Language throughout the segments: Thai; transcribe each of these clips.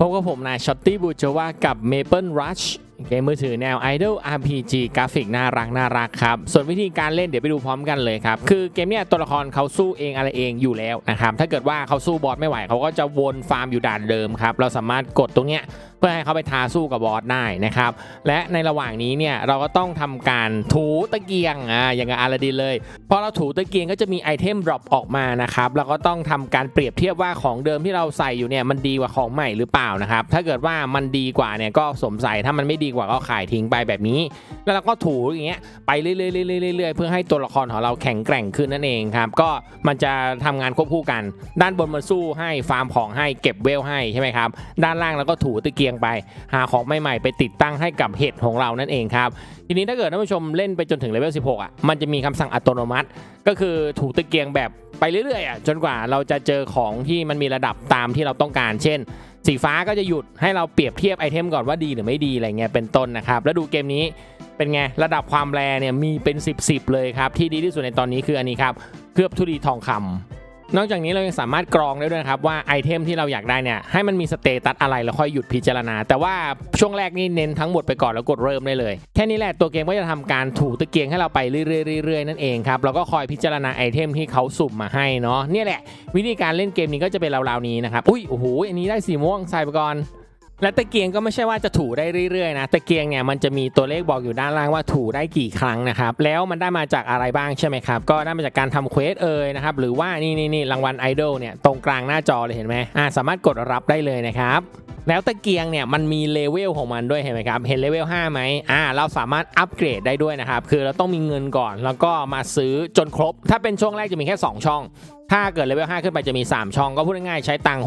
พบกับผมนายช็อตตี้บูจว่ากับ Maple Rush เกมมือถือแนว Idol RPG กราฟิกน่ารักน่ารักครับ ส่วนวิธีการเล่นเดี๋ยวไปดูพร้อมกันเลยครับ คือเกมเนี้ยตัวละครเขาสู้เองอะไรเองอยู่แล้วนะครับ ถ้าเกิดว่าเขาสู้บอสไม่ไหวเขาก็จะวนฟาร์มอยู่ด่านเดิมครับ เราสามารถกดตรงเนี้ยเพื่อให้เขาไปทาสู้กับบอสได้นะครับ และในระหว่างนี้เนี่ยเราก็ต้องทำการถูตะเกียงอ่าอย่างกับอาลาดินเลยพอเราถูตะเกียงก็จะมีไอเทมดรอปออกมานะครับเราก็ต้องทำการเปรียบเทียบว่าของเดิมที่เราใส่อยู่เนี่ยมันดีกว่าของใหม่หรือเปล่านะครับถ้าเกิดว่ามันดีกว่าเนี่ยก็สมใส่ถ้ามันไม่ดีกว่าก็ขายทิ้งไปแบบนี้ แล้วเราก็ถูอย่างเงี้ยไปเรื่อยๆเรื่อยๆเรื่อยๆเพื่อให้ตัวละครของเราแข็งแกร่งขึ้นนั่นเองครับ ก็มันจะทำงานควบคู่กัน ด้านบนมันสู้ให้ฟาร์มของให้เก็บเวลให้ใช่ไหมครับ ด้านล่างเราก็ถูตะเกียงไป หาของใหม่ๆไปติดตั้งให้กับเห็ดของเรานั่นเองครับ ทีนี้ถ้าเกิดท่านผู้ชมเล่นไปจนถึงเลเวล 16 อะ มันจะมีคำสั่งอัตโนมัติ ก็คือถูตะเกียงแบบไปเรื่อยๆอะจนกว่าเราจะเจอของที่มันมีระดับตามที่เราต้องการ เช่น สีฟ้าก็จะหยุดให้เราเปรียบเทียบไอเทมก่อนว่าดีหรือไม่ดีอะไรเงี้ยเป็นต้นนะครับ แล้วดูเกมนี้เป็นไง ระดับความแรเนี่ยมีเป็น 10บๆเลยครับ ที่ดีที่สุดในตอนนี้คืออันนี้ครับเคลือบทุลีทองคำ นอกจากนี้เรายังสามารถกรองได้ด้วยครับว่าไอเทมที่เราอยากได้เนี่ยให้มันมีสเตตัสอะไรแล้วค่อยหยุดพิจารณา แต่ว่าช่วงแรกนี่เน้นทั้งหมดไปก่อนแล้วกดเริ่มได้เลย แค่นี้แหละตัวเกมก็จะทำการถูตะเกียงให้เราไปเรื่อยๆนั่นเองครับเราก็คอยพิจารณาไอเทมที่เขาสุ่มมาให้เนาะเนี่ยแหละ วิธีการเล่นเกมนี้ก็จะเป็นราวๆนี้นะครับอุ้ยโอ้โหอันนี้ได้สีม่วงใส่ไปก่อน และตะเกียงก็ไม่ใช่ว่าจะถูได้เรื่อยๆนะตะเกียงเนี่ยมันจะมีตัวเลขบอกอยู่ด้านล่างว่าถูได้กี่ครั้งนะครับแล้วมันได้มาจากอะไรบ้างใช่ไหมครับก็ได้มาจากการทำเควสเอ่ยนะครับหรือว่านี่นี่นี่รางวัลไอดอลเนี่ยตรงกลางหน้าจอเลยเห็นไหมอ่าสามารถกดรับได้เลยนะครับ แล้วตะเกียงเนี่ยมันมีเลเวลของมันด้วยเห็นไหมครับ เห็นเลเวล5ไหมอ่าเราสามารถอัปเกรดได้ด้วยนะครับ คือเราต้องมีเงินก่อนแล้วก็มาซื้อจนครบ ถ้าเป็นช่วงแรกจะมีแค่ 2 ช่อง ถ้าเกิดเลเวล5ขึ้นไปจะมี 3 ช่อง ก็พูดง่ายๆใช้ตังค์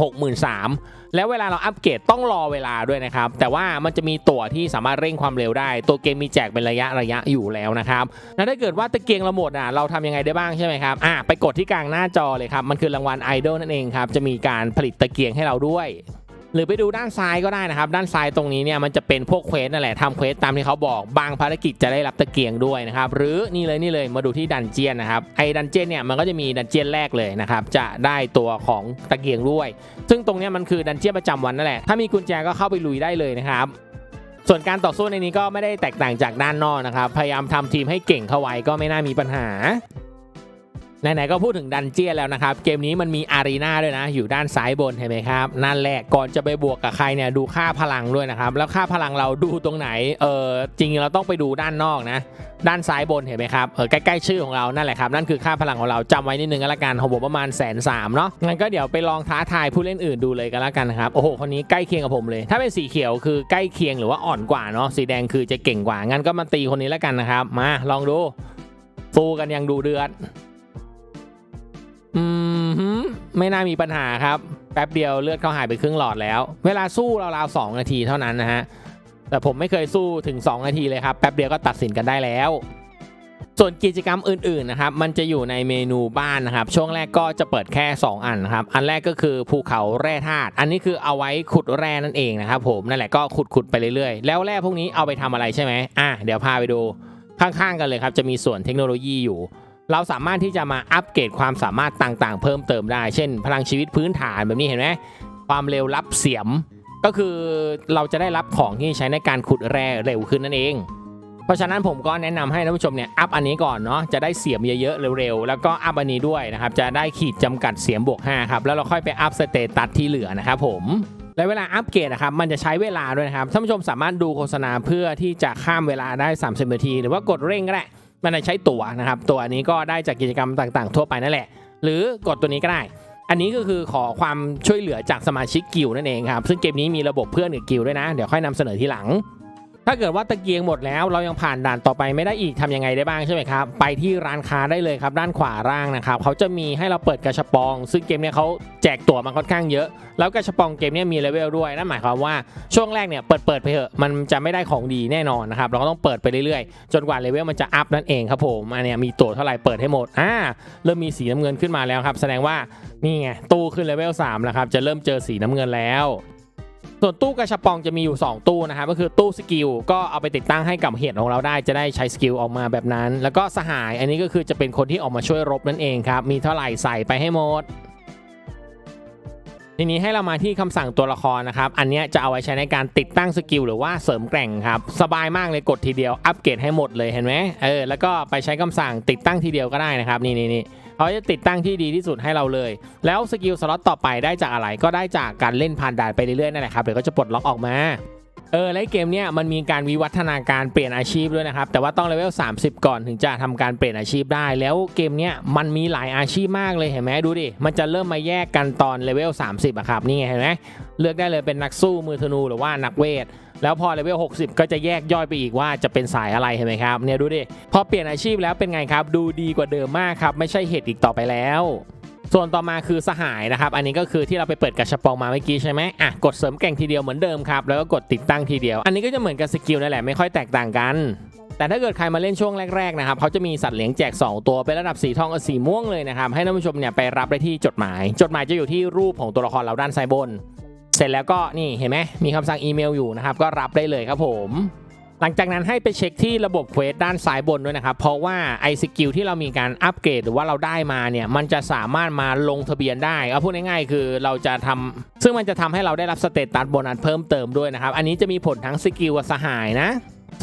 63,000แล้วเวลาเราอัปเกรดต้องรอเวลาด้วยนะครับ แต่ว่ามันจะมีตั๋วที่สามารถเร่งความเร็วได้ ตัวเกมมีแจกเป็นระยะระยะอยู่แล้วนะครับแล้วถ้าเกิดว่าตะเกียงเราหมดอะเราทำยังไงได้บ้างใช่ไหมครับอ่าไปกดที่กลางหน้าจอเลยครับมันคือรางวัลไอดอลนั่นเองครับจะมีการผลิตตะเกียงให้เราด้วย หรือไปดูด้านซ้ายก็ได้นะครับ ด้านซ้ายตรงนี้เนี่ยมันจะเป็นพวกเควสนั่นแหละทำเควสตามที่เขาบอกบางภารกิจจะได้รับตะเกียงด้วยนะครับ หรือนี่เลยนี่เลยมาดูที่ดันเจียนนะครับไอ้ดันเจียนเนี่ยมันก็จะมีดันเจียนแรกเลยนะครับจะได้ตัวของตะเกียงด้วย ซึ่งตรงนี้มันคือดันเจียนประจำวันนั่นแหละถ้ามีกุญแจก็เข้าไปลุยได้เลยนะครับส่วนการต่อสู้ในนี้ก็ไม่ได้แตกต่างจากด้านนอกนะครับ พยายามทำทีมให้เก่งเข้าไว้ก็ไม่น่ามีปัญหา ไหนๆก็พูดถึงดันเจียนแล้วนะครับ เกมนี้มันมีอารีนาด้วยนะ อยู่ด้านซ้ายบนเห็นไหมครับ นั่นแหละก่อนจะไปบวกกับใครเนี่ยดูค่าพลังด้วยนะครับ แล้วค่าพลังเราดูตรงไหนเออจริงๆเราต้องไปดูด้านนอกนะ ด้านซ้ายบนเห็นไหมครับเออใกล้ๆชื่อของเรานั่นแหละครับนั่นคือค่าพลังของเราจำไว้นิดนึงก็แล้วกันของผมประมาณแสนสามเนาะงั้นก็เดี๋ยวไปลองท้าทายผู้เล่นอื่นดูเลยกันแล้วกันนะครับโอ้โหคนนี้ใกล้เคียงกับผมเลย ถ้าเป็นสีเขียวคือใกล้เคียงหรือว่าอ่อนกว่าเนาะสีแดงคือจะเก่งกว่างั้นก็มาตีคนนี้แล้วกันนะครับมาลองดูฟูกันยังดูเดือด อืมไม่น่ามีปัญหาครับ แป๊บเดียวเลือดเขาหายไปครึ่งหลอดแล้ว เวลาสู้ราวๆสองนาทีเท่านั้นนะฮะ แต่ผมไม่เคยสู้ถึง 2 นาทีเลยครับ แป๊บเดียวก็ตัดสินกันได้แล้ว ส่วนกิจกรรมอื่นๆนะครับ มันจะอยู่ในเมนูบ้านนะครับ ช่วงแรกก็จะเปิดแค่ 2 อันนะครับ อันแรกก็คือภูเขาแร่ธาตุ อันนี้คือเอาไว้ขุดแร่นั่นเองนะครับผม นั่นแหละก็ขุดๆไปเรื่อยๆ แล้วแร่พวกนี้เอาไปทำอะไรใช่ไหมอะเดี๋ยวพาไปดูข้างๆกันเลยครับ จะมีส่วนเทคโนโลยีอยู่ เราสามารถที่จะมาอัปเกรดความสามารถต่างๆ เพิ่มเติมได้ เช่น พลังชีวิตพื้นฐานแบบนี้เห็นไหมความเร็วรับเสียม ก็คือเราจะได้รับของที่ใช้ในการขุดแร่เร็วขึ้นนั่นเอง เพราะฉะนั้นผมก็แนะนำให้ท่านผู้ชมเนี่ยอัพอันนี้ก่อนเนาะจะได้เสียมเยอะๆเร็วๆแล้วก็อัพอันนี้ด้วยนะครับจะได้ขีดจำกัดเสียมบวก5ครับแล้วเราค่อยไปอัพสเตตัสที่เหลือนะครับผมและเวลาอัปเกรดนะครับมันจะใช้เวลาด้วยนะครับท่านผู้ชมสามารถดูโฆษณาเพื่อที่จะข้ามเวลาได้ 30 นาที หรือว่ากดเร่งก็ได้ มันจะใช้ตั๋วนะครับ ตัวอันนี้ก็ได้จากกิจกรรมต่างๆ ทั่วไปนั่นแหละ หรือกดตัวนี้ก็ได้ อันนี้ก็คือขอความช่วยเหลือจากสมาชิกกิลนั่นเองครับ ซึ่งเกมนี้มีระบบเพื่อนกับกิลด์ด้วยนะ เดี๋ยวค่อยนำเสนอทีหลัง ถ้าเกิดว่าตะเกียงหมดแล้วเรายังผ่านด่านต่อไปไม่ได้อีกทำยังไงได้บ้างใช่ไหมครับ ไปที่ร้านค้าได้เลยครับด้านขวาล่างนะครับเขาจะมีให้เราเปิดกระชับปอง ซึ่งเกมเนี้ยเขาแจกตั๋วมาค่อนข้างเยอะ แล้วกระชับปองเกมเนี้ยมีเลเวลด้วยนั่นหมายความว่าช่วงแรกเนี่ยเปิดเปิดไปเถอะมันจะไม่ได้ของดีแน่นอนนะครับเราก็ต้องเปิดไปเรื่อยๆ จนกว่าเลเวลมันจะอัพนั่นเองครับผมอันเนี้ยมีตั๋วเท่าไหร่เปิดให้หมดอ่าเริ่มมีสีน้ำเงินขึ้นมาแล้วครับแสดงว่านี่ไงตู้ขึ้นเลเวล3แล้วครับจะเริ่มเจอสีน้ำเงินแล้ว ส่วนตู้กระชับปองจะมีอยู่ 2 ตู้นะครับก็คือตู้สกิลก็เอาไปติดตั้งให้กับเห็ดของเราได้จะได้ใช้สกิลออกมาแบบนั้น แล้วก็สหายอันนี้ก็คือจะเป็นคนที่ออกมาช่วยรบนั่นเองครับ มีเท่าไหร่ใส่ไปให้หมดทีนี้ให้เรามาที่คำสั่งตัวละครนะครับ อันนี้จะเอาไว้ใช้ในการติดตั้งสกิลหรือว่าเสริมแกร่งครับ สบายมากเลยกดทีเดียวอัปเกรดให้หมดเลยเห็นไหมเออแล้วก็ไปใช้คำสั่งติดตั้งทีเดียวก็ได้นะครับ นี่นี่นี่ เขาจะติดตั้งที่ดีที่สุดให้เราเลย แล้วสกิลสล็อตต่อไปได้จากอะไรก็ได้จากการเล่นผ่านด่านไปเรื่อยๆนั่นแหละครับเดี๋ยวก็จะปลดล็อกออกมา เออและเกมเนี้ยมันมีการวิวัฒนาการเปลี่ยนอาชีพด้วยนะครับ แต่ว่าต้องเลเวล 30 ก่อนถึงจะทำการเปลี่ยนอาชีพได้ แล้วเกมเนี้ยมันมีหลายอาชีพมากเลยเห็นไหมดูดิ มันจะเริ่มมาแยกกันตอนเลเวล 30อะครับนี่ไงเห็นไหมเลือกได้เลยเป็นนักสู้มือธนูหรือว่านักเวทแล้วพอเลเวล 60 ก็จะแยกย่อยไปอีกว่าจะเป็นสายอะไรเห็นไหมครับเนี่ยดูดิพอเปลี่ยนอาชีพแล้วเป็นไงครับ ดูดีกว่าเดิมมากครับไม่ใช่เห็ดอีกต่อไปแล้ว ส่วนต่อมาคือสหายนะครับอันนี้ก็คือที่เราไปเปิดกระชับปองมาเมื่อกี้ใช่ไหมอะกดเสริมแก่งทีเดียวเหมือนเดิมครับแล้วก็กดติดตั้งทีเดียว อันนี้ก็จะเหมือนกับสกิลนั่นแหละไม่ค่อยแตกต่างกันแต่ถ้าเกิดใครมาเล่นช่วงแรกๆนะครับเขาจะมีสัตว์เลี้ยงแจก 2 ตัวเป็นระดับสีทองกับสีม่วงเลยนะครับให้ท่านผู้ชมเนี่ยไปรับได้ที่จดหมาย จดหมายจะอยู่ที่รูปของตัวละครเราด้านซ้ายบน เสร็จแล้วก็นี่เห็นไหมมีคำสั่งอีเมลอยู่นะครับก็รับได้เลยครับผม หลังจากนั้นให้ไปเช็คที่ระบบเควสด้านซ้ายบนด้วยนะครับ เพราะว่าไอสกิลที่เรามีการอัปเกรดหรือว่าเราได้มาเนี่ย มันจะสามารถมาลงทะเบียนได้เอาพูดง่ายๆคือเราจะทำซึ่งมันจะทำให้เราได้รับสเตตัสโบนัสเพิ่มเติมด้วยนะครับ อันนี้จะมีผลทั้งสกิลสหายนะ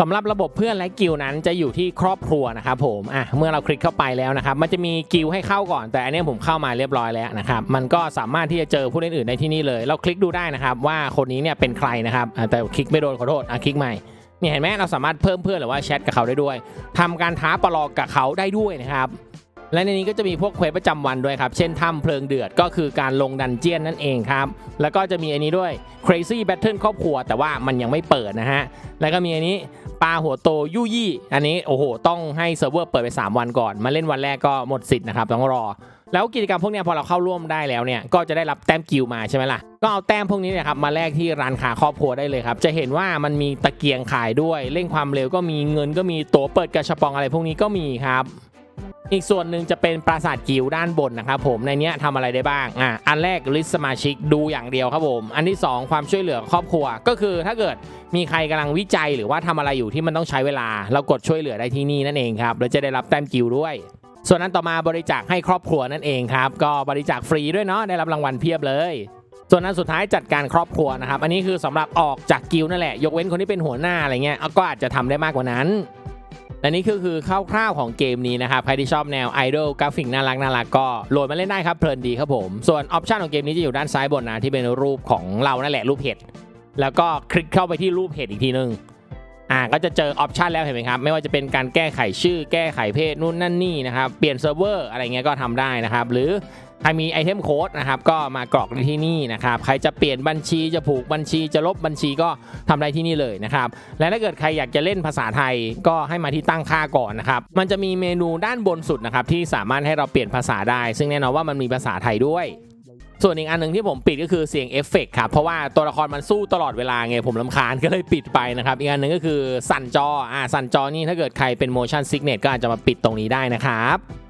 สำหรับระบบเพื่อนและกิลนั้นจะอยู่ที่ครอบครัวนะครับผมอะเมื่อเราคลิกเข้าไปแล้วนะครับ มันจะมีกิลให้เข้าก่อน แต่อันนี้ผมเข้ามาเรียบร้อยแล้วนะครับ มันก็สามารถที่จะเจอผู้เล่นอื่นได้ที่นี่เลย เราคลิกดูได้นะครับว่าคนนี้เนี่ยเป็นใครนะครับแต่คลิกไม่โดนขอโทษอะคลิกใหม่ เนี่ยเห็นไหมเราสามารถเพิ่มเพื่อนหรือว่าแชทกับเขาได้ด้วยทำการท้าประลองกับเขาได้ด้วยนะครับและในนี้ก็จะมีพวกเควสประจำวันด้วยครับ เช่นถ้ำเพลิงเดือดก็คือการลงดันเจียนนั่นเองครับ แล้วก็จะมีอันนี้ด้วย crazy battle ครอบครัว แต่ว่ามันยังไม่เปิดนะฮะ แล้วก็มีอันนี้ปลาหัวโตยู่ยี่ อันนี้โอ้โห ต้องให้เซิร์ฟเวอร์เปิดไป 3 วันก่อน มาเล่นวันแรกก็หมดสิทธิ์นะครับ ต้องรอ แล้วกิจกรรมพวกนี้พอเราเข้าร่วมได้แล้วเนี่ยก็จะได้รับแต้มกิลมาใช่ไหมล่ะก็เอาแต้มพวกนี้เนี่ยครับมาแลกที่ร้านค้าครอบครัวได้เลยครับจะเห็นว่ามันมีตะเกียงขายด้วยเร่งความเร็วก็มีเงินก็มีตั๋วเปิดกระชับปองอะไรพวกนี้ก็มีครับอีกส่วนหนึ่งจะเป็นปราสาทกิลด้านบนนะครับผมในนี้ยทำอะไรได้บ้างอะอันแรกลิสต์สมาชิกดูอย่างเดียวครับผม อันที่ 2 ความช่วยเหลือครอบครัว ก็คือถ้าเกิดมีใครกำลังวิจัยหรือว่าทำอะไรอยู่ที่มันต้องใช้เวลา เรากดช่วยเหลือได้ที่นี่นั่นเองครับแล้วจะได้รับแต้มกิลด้วย ส่วนนั้นต่อมาบริจาคให้ครอบครัวนั่นเองครับ ก็บริจาคฟรีด้วยเนาะได้รับรางวัลเพียบเลย ส่วนนั้นสุดท้ายจัดการครอบครัวนะครับ อันนี้คือสำหรับออกจากกิลนั่นแหละ ยกเว้นคนที่เป็นหัวหน้าอะไรเงี้ยก็อาจจะทำได้มากกว่านั้นและนี่คือคือคร่าวๆของเกมนี้นะครับใครที่ชอบแนวไอดอลกราฟิกน่ารักน่ารักก็โหลดมาเล่นได้ครับเพลินดีครับผม ส่วนออปชันของเกมนี้จะอยู่ด้านซ้ายบนนะที่เป็นรูปของเรานั่นแหละรูปเห็ดแล้วก็คลิกเข้าไปที่รูปเห็ดอีกทีนึง อ่าก็จะเจอออปชันแล้วเห็นไหมครับ ไม่ว่าจะเป็นการแก้ไขชื่อ แก้ไขเพศนู่นนั่นนี่นะครับเปลี่ยนเซิร์ฟเวอร์อะไรเงี้ยก็ทำได้นะครับ หรือใครมีไอเทมโค้ดนะครับก็มากรอกที่นี่นะครับใครจะเปลี่ยนบัญชีจะผูกบัญชีจะลบบัญชีก็ทำได้ที่นี่เลยนะครับและถ้าเกิดใครอยากจะเล่นภาษาไทยก็ให้มาที่ตั้งค่าก่อนนะครับมันจะมีเมนูด้านบนสุดนะครับที่สามารถให้เราเปลี่ยนภาษาได้ ซึ่งแน่นอนว่ามันมีภาษาไทยด้วย ส่วนอีกอันหนึ่งที่ผมปิดก็คือเสียงเอฟเฟกต์ครับ เพราะว่าตัวละครมันสู้ตลอดเวลาไงผมลำคาญก็เลยปิดไปนะครับ อีกอันหนึ่งก็คือสั่นจออ่าสั่นจอนี่ถ้าเกิดใครเป็น motion sickness ก็อาจจะมาปิดตรงนี้ได้นะครับ